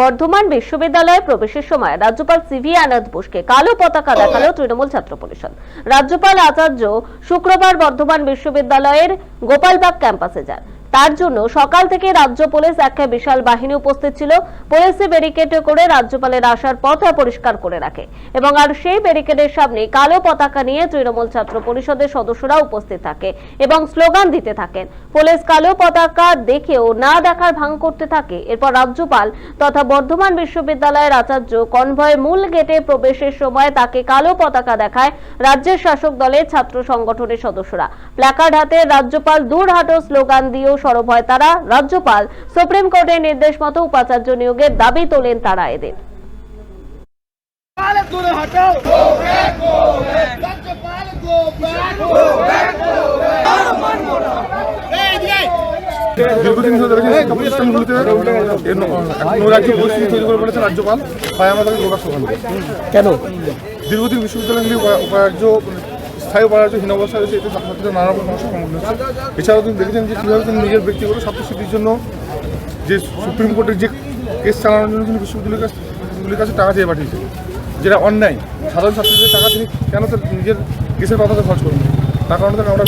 বর্ধমান বিশ্ববিদ্যালয়ে প্রবেশের সময় রাজ্যপাল সিভি আনন্দ বোসকে কালো পতাকা দেখাল তৃণমূল ছাত্র পরিষদ। রাজ্যপাল আচার্য শুক্রবার বর্ধমান বিশ্ববিদ্যালয়ের গোপালবাগ ক্যাম্পাসে যান। তার জন্য সকাল থেকে রাজ্য পুলিশ একটা বিশাল বাহিনী উপস্থিত ছিল। পুলিশে ব্যারিকেড করে রাজ্যপালের আসার পথ পরিষ্কার করে রাখে এবং আর সেই ব্যারিকেডের সামনে কালো পতাকা নিয়ে তৃণমূল ছাত্র পরিষদের সদস্যরা উপস্থিত থাকে এবং স্লোগান দিতে থাকেন। পুলিশ কালো পতাকা দেখেও না দেখার ভাঙ করতে থাকে। এরপর রাজ্যপাল তথা বর্ধমান বিশ্ববিদ্যালয়ের আচার্য কনভয় মূল গেটে প্রবেশের সময় তাকে কালো পতাকা দেখায় রাজ্যের শাসক দলের ছাত্র সংগঠনের সদস্যরা। প্ল্যাকার্ড হাতে রাজ্যপাল দূর হাটো স্লোগান দিয়েও সরব হয় তারা। রাজ্যপাল সুপ্রিম কোর্টের নির্দেশ মতো উপাচার্য নিয়োগের দাবি তোলেন তারা এদের দীর্ঘদিন ধরে দেখেছি পরিস্থিতি তৈরি করে বলেছে রাজ্যপাল কেন? দীর্ঘদিন বিশ্ববিদ্যালয়গুলি উপায় স্থায়ী উপাচার্য হীন অবস্থা রয়েছে, এতে ছাত্রছাত্রীরা নানা রকম সমস্যার সম্মুখীন হচ্ছে। এছাড়াও তিনি দেখেছেন যে কীভাবে তিনি নিজের ব্যক্তিগত স্বার্থসিদ্ধির জন্য যে সুপ্রিম কোর্টের যে কেস চালানোর জন্য তিনি বিশ্ববিদ্যালয়ের কাছে বিশ্ববিদ্যালয়ের কাছে টাকা চেয়ে পাঠিয়েছে যেটা অন্যায়। সাধারণ ছাত্রীদের টাকা তিনি কেন তার নিজের কেসের কথাতে খরচ করবেন তার কারণে তাকে আমরা